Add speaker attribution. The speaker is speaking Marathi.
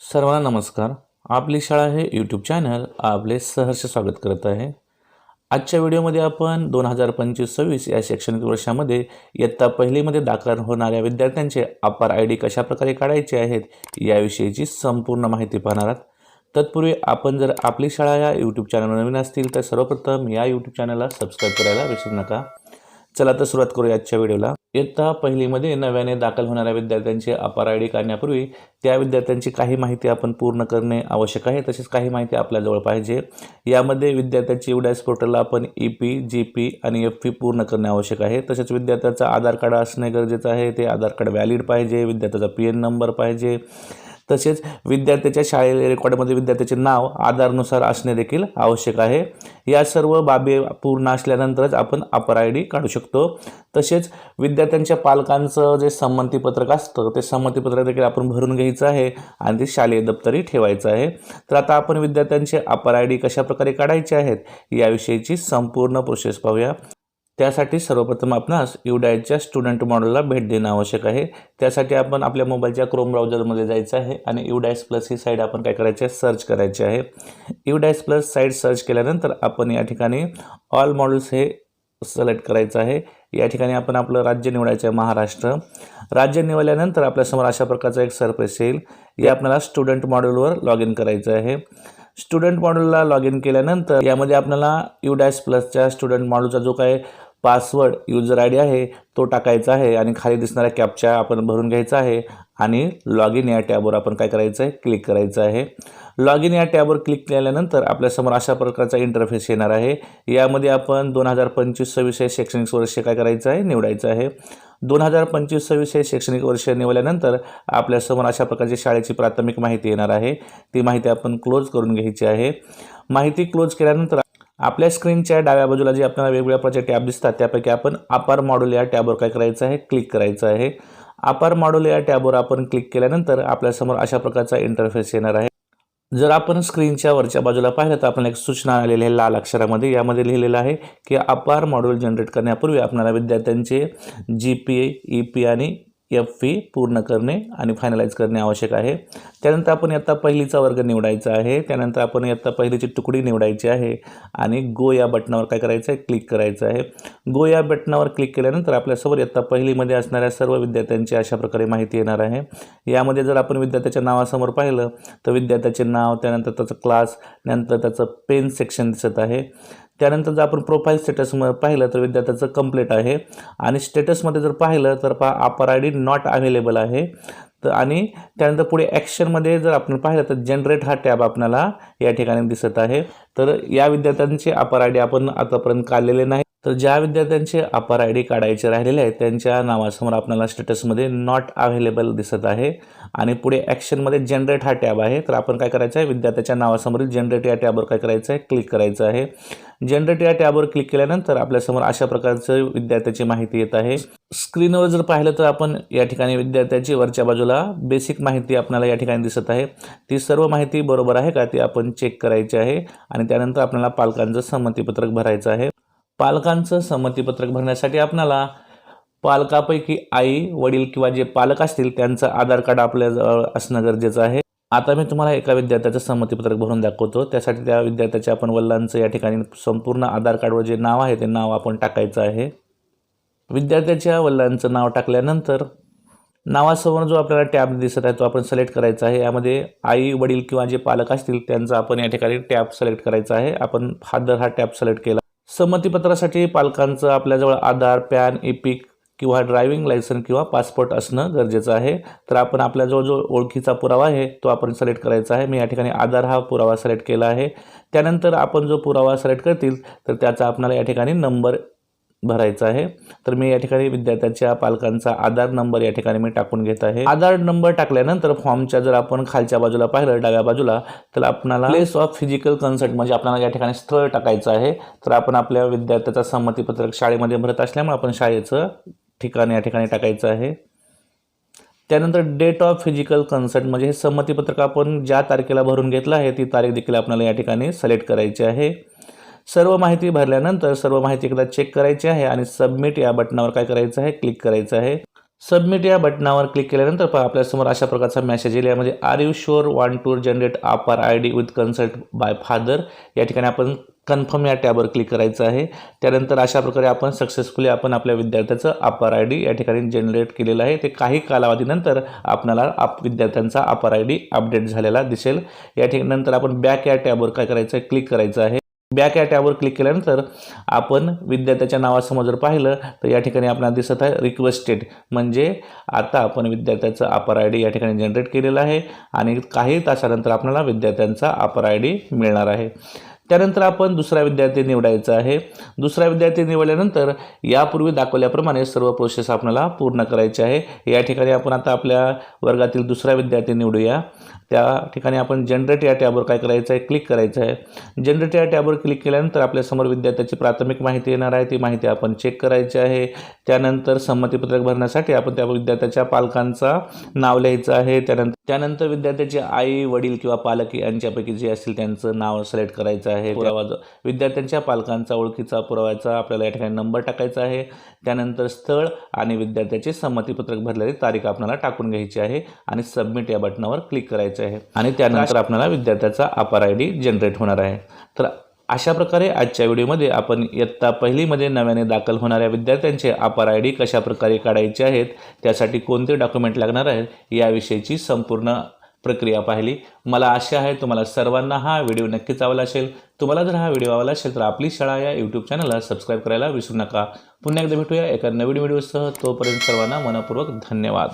Speaker 1: सर्वांना नमस्कार. आपली शाळा हे यूट्यूब चॅनल आपले सहर्ष स्वागत करत आहे. आजच्या व्हिडिओमध्ये आपण दोन हजार पंचवीस सव्वीस या शैक्षणिक वर्षामध्ये इयत्ता पहिलीमध्ये दाखल होणाऱ्या विद्यार्थ्यांचे अपार आय डी कशाप्रकारे काढायचे आहेत याविषयीची संपूर्ण माहिती पाहणार आहात. तत्पूर्वी आपण जर आपली शाळा या यूट्यूब चॅनलवर नवीन असतील तर सर्वप्रथम या यूट्यूब चॅनलला सबस्क्राईब करायला विसरू नका. चला तर सुरुवात करूया आजच्या व्हिडिओला. इयत्ता पहिलीमध्ये नव्याने दाखल होणाऱ्या विद्यार्थ्यांची अपार आय डी काढण्यापूर्वी त्या विद्यार्थ्यांची काही माहिती आपण पूर्ण करणे आवश्यक आहे तसेच काही माहिती आपल्याजवळ पाहिजे. यामध्ये विद्यार्थ्याची उडायस पोर्टलला आपण ई पी जी पी आणि एफ पी पूर्ण करणे आवश्यक आहे. तसेच विद्यार्थ्याचं आधार कार्ड असणे गरजेचं आहे ते आधार कार्ड व्हॅलिड पाहिजे विद्यार्थ्याचा पी एन नंबर पाहिजे तसेच विद्यार्थ्याच्या शाळे रेकॉर्डमध्ये विद्यार्थ्याचे नाव आधारनुसार असणे देखील आवश्यक आहे. या सर्व बाबी पूर्ण असल्यानंतरच आपण अपर आय डी काढू शकतो. तसेच विद्यार्थ्यांच्या पालकांचं जे संमतीपत्रक असतं ते संमतीपत्रक देखील आपण भरून घ्यायचं आहे आणि ते शालेय दप्तरी ठेवायचं आहे. तर आता आपण विद्यार्थ्यांचे अपर आय डी कशाप्रकारे काढायचे आहेत याविषयीची संपूर्ण प्रोसेस पाहूया. त्यासाठी सर्वप्रथम आपणास युडायच्या स्टुडंट मॉडेलला भेट देणं आवश्यक आहे. त्यासाठी आपण आपल्या मोबाईलच्या क्रोम ब्राउझरमध्ये जायचं आहे आणि युडायस प्लस ही साईट आपण काय करायची आहे? सर्च करायची आहे. युडायस प्लस साईट सर्च केल्यानंतर आपण या ठिकाणी ऑल मॉडेल्स हे सिलेक्ट करायचं आहे. या ठिकाणी आपण आपलं राज्य निवडायचं आहे महाराष्ट्र. राज्य निवडल्यानंतर आपल्यासमोर अशा प्रकारचा एक सरफेस येईल. या आपल्याला स्टुडंट मॉड्यूलवर लॉग इन करायचं आहे. स्टुडंट मॉड्यूलला लॉग इन केल्यानंतर यामध्ये आपल्याला युडॅश प्लसच्या स्टुडंट मॉड्यूलचा जो काय पासवर्ड युजर आय डी आहे तो टाकायचा आहे आणि खाली दिसणाऱ्या कॅपच्या आपण भरून घ्यायचा आहे आणि लॉग इन या टॅबवर आपण काय करायचं आहे? क्लिक करायचं आहे. लॉग इन या टॅबवर क्लिक केल्यानंतर आपल्यासमोर अशा प्रकारचा इंटरफेस येणार आहे. यामध्ये आपण दोन हजार पंचवीस सव्वीस हे शैक्षणिक वर्ष काय करायचं आहे? निवडायचं आहे. दोन हजार पंचवीस सव्वीस हे शैक्षणिक वर्ष निवडल्यानंतर आपल्यासमोर अशा प्रकारची शाळेची प्राथमिक माहिती येणार आहे. ती माहिती आपण क्लोज करून घ्यायची आहे. माहिती क्लोज केल्यानंतर आपल्या स्क्रीनच्या डाव्या बाजूला जे आपल्याला वेगवेगळ्या प्रकारचे टॅब दिसतात त्यापैकी आपण अपार मॉड्यूल या टॅबवर काय करायचं आहे? क्लिक करायचं आहे. अपार मॉड्यूल या टॅबवर आपण क्लिक केल्यानंतर आपल्यासमोर अशा प्रकारचा इंटरफेस येणार आहे. जर आपण स्क्रीनच्या वरच्या बाजूला पाहिलं तर आपल्याला एक सूचना आलेली आहे लाल अक्षरामध्ये. यामध्ये लिहिलेलं आहे की अपार मॉड्यूल जनरेट करण्यापूर्वी आपल्याला विद्यार्थ्यांचे G P A E P आणि एफ फी पूर्ण करणे आणि फायनलाइज करणे आवश्यक आहे. त्यानंतर आपण इयत्ता पहिलीचा वर्ग निवडायचा आहे. त्यानंतर आपण इयत्ता पहिलीची तुकडी निवडायची आहे आणि गो या बटनावर काय करायचं आहे क्लिक करायचं आहे. गो या बटनावर क्लिक केल्यानंतर आपल्यासमोर इयत्ता पहिलीमध्ये असणाऱ्या सर्व विद्यार्थ्यांची अशा प्रकारे माहिती येणार आहे. यामध्ये जर आपण विद्यार्थ्याच्या नावासमोर पाहिलं तर विद्यार्थ्याचे नाव त्यानंतर त्याचं क्लास नंतर त्याचं पेन सेक्शन दिसत आहे. त्यानंतर जर आपण प्रोफाईल स्टेटसमध्ये पाहिलं तर विद्यार्थ्याचं कंप्लीट आहे. आणि स्टेटसमध्ये जर पाहिलं तर पा APAAR I D not available आहे. तर आणि त्यानंतर पुढे ॲक्शनमध्ये जर आपण पाहिलं तर जनरेट हा टॅब आपल्याला या ठिकाणी दिसत आहे. तर या विद्यार्थ्यांचे अपर आय डी आपण आतापर्यंत काढलेले नाही. तर ज्या विद्यार्थ्यांचे अपर आय डी काढायचे राहिलेले आहेत त्यांच्या नावासमोर आपल्याला स्टेटसमध्ये नॉट अवेलेबल दिसत आहे. आणि पुढे ॲक्शनमध्ये जनरेट हा टॅब आहे. तर आपण काय करायचं आहे? विद्यार्थ्याच्या नावासमोरील जनरेट या टॅबवर काय करायचं आहे? क्लिक करायचं आहे. जनरेट या टॅबवर क्लिक केल्यानंतर आपल्यासमोर अशा प्रकारचं विद्यार्थ्याची माहिती येत आहे. स्क्रीनवर जर पाहिलं तर आपण या ठिकाणी विद्यार्थ्याची वरच्या बाजूला बेसिक माहिती आपल्याला या ठिकाणी दिसत आहे. ती सर्व माहिती बरोबर आहे का? ती आपण चेक करायची आहे. आणि त्यानंतर आपल्याला पालकांचं संमतीपत्रक भरायचं आहे. पालकांचं संमतीपत्रक भरण्यासाठी आपणाला पालकापैकी आई वडील किंवा जे पालक असतील त्यांचं आधार कार्ड आपल्याजवळ असणं गरजेचं आहे. आता मी तुम्हाला एका विद्यार्थ्याचं संमतीपत्रक भरून दाखवतो. त्यासाठी त्या विद्यार्थ्याच्या आपण वडिलांचं या ठिकाणी संपूर्ण आधार कार्डवर जे नाव आहे ते नाव आपण टाकायचं आहे. विद्यार्थ्याच्या वडिलांचं नाव टाकल्यानंतर नावासमोर जो आपल्याला टॅब दिसत आहे तो आपण सिलेक्ट करायचा आहे. यामध्ये आई वडील किंवा जे पालक असतील त्यांचा आपण या ठिकाणी टॅब सिलेक्ट करायचा आहे. आपण फादर हा टॅब सिलेक्ट केला संमतीपत्रासाठी पालकांचं आपल्याजवळ आधार पॅन इपिक किंवा ड्रायव्हिंग लायसन किंवा पासपोर्ट असणं गरजेचं आहे. तर आपण आपल्याजवळ जो ओळखीचा पुरावा आहे तो आपण सिलेक्ट करायचा आहे. मी या ठिकाणी आधार हा पुरावा सिलेक्ट केला आहे. त्यानंतर आपण जो पुरावा सिलेक्ट करतील तर त्याचा आपल्याला या ठिकाणी नंबर भरायचा आहे. तर मी या ठिकाणी विद्यार्थ्याच्या पालकांचा आधार नंबर या ठिकाणी मी टाकून घेत आहे. आधार नंबर टाकल्यानंतर फॉर्मच्या जर आपण खालच्या बाजूला पाहिलं डाव्या बाजूला तर आपणाला प्लेस ऑफ फिजिकल कन्सल्ट म्हणजे आपल्याला या ठिकाणी स्थळ टाकायचं आहे. तर आपण आपल्या विद्यार्थ्याचा संमतीपत्रक शाळेमध्ये भरत असल्यामुळे आपण शाळेचं ठिकाण या ठिकाणी टाकायचं आहे. त्यानंतर डेट ऑफ फिजिकल कन्सल्ट म्हणजे हे संमतीपत्रक आपण ज्या तारखेला भरून घेतलं आहे ती तारीख देखील आपल्याला या ठिकाणी सिलेक्ट करायची आहे. सर्व माहिती भरल्यानंतर सर्व माहिती एकदा चेक करायची आहे आणि सबमिट या बटनावर काय करायचं आहे? क्लिक करायचं आहे. सबमिट या बटनावर क्लिक केल्यानंतर पहा आपल्यासमोर अशा प्रकारचा मेसेज येईल. यामध्ये are you sure want to generate APAAR I D with consult by father या ठिकाणी आपण कन्फर्म या टॅबवर क्लिक करायचं आहे. त्यानंतर अशा प्रकारे आपण सक्सेसफुली आपण आपल्या विद्यार्थ्याचं अपार आय डी या ठिकाणी जनरेट केलेलं आहे. ते काही कालावधीनंतर आपणाला आप विद्यार्थ्यांचा अपार आय डी अपडेट झालेला दिसेल. या ठिकाणी नंतर आपण बॅक या टॅबवर काय करायचं आहे? क्लिक करायचं आहे. बॅक या टॅबवर क्लिक केल्यानंतर आपण विद्यार्थ्याच्या नावासमोर जर पाहिलं तर या ठिकाणी आपल्याला दिसत आहे रिक्वेस्टेड म्हणजे आता आपण विद्यार्थ्याचं अपर आय डी या ठिकाणी जनरेट केलेलं आहे आणि काही तासानंतर आपल्याला विद्यार्थ्यांचा अपर आय डी मिळणार आहे. त्यानंतर आपण दुसरा विद्यार्थी निवडायचा आहे. दुसरा विद्यार्थी निवडल्यानंतर यापूर्वी दाखवल्याप्रमाणे सर्व प्रोसेस आपल्याला पूर्ण करायची आहे. या ठिकाणी आपण आता आपल्या वर्गातील दुसरा विद्यार्थी निवडूया. त्या ठिकाणी आपण जनरेट या टॅबवर काय करायचं आहे? क्लिक करायचं आहे. जनरेट या टॅबवर क्लिक केल्यानंतर आपल्यासमोर विद्यार्थ्याची प्राथमिक माहिती येणार आहे. ती माहिती आपण चेक करायची आहे. त्यानंतर संमतीपत्रक भरण्यासाठी आपण त्या विद्यार्थ्याच्या पालकांचा नाव लिहायचं आहे. त्यानंतर त्यानंतर विद्यार्थ्याचे आई वडील किंवा पालक यांच्यापैकी जे असतील त्यांचं नाव सिलेक्ट करायचं आहे. पुरावा. विद्यार्थ्यांच्या पालकांचा ओळखीचा पुराव्याचा आपल्याला या ठिकाणी नंबर टाकायचा आहे. त्यानंतर स्थळ आणि विद्यार्थ्याचे संमतीपत्रक भरलेली तारीख आपल्याला टाकून घ्यायची आहे आणि सबमिट या बटनावर क्लिक करायचं आहे. आणि त्यानंतर आपल्याला विद्यार्थ्याचा अपार आय डी जनरेट होणार आहे. तर अशा प्रकारे आजच्या व्हिडिओमध्ये आपण इयत्ता पहिलीमध्ये नव्याने दाखल होणाऱ्या विद्यार्थ्यांचे अपार आय डी कशा प्रकारे काढायचे आहेत त्यासाठी कोणते डॉक्युमेंट लागणार आहेत याविषयीची संपूर्ण प्रक्रिया पाहिली. मला आशा आहे तुम्हाला सर्वांना हा व्हिडिओ नक्कीच आवडला असेल. तुम्हाला जर हा व्हिडिओ आवडला असेल तर आपली शाळा या यूट्यूब चॅनलला सबस्क्राईब करायला विसरू नका. पुन्हा एकदा भेटूया एका नवीन व्हिडिओसह. तोपर्यंत सर्वांना मनपूर्वक धन्यवाद.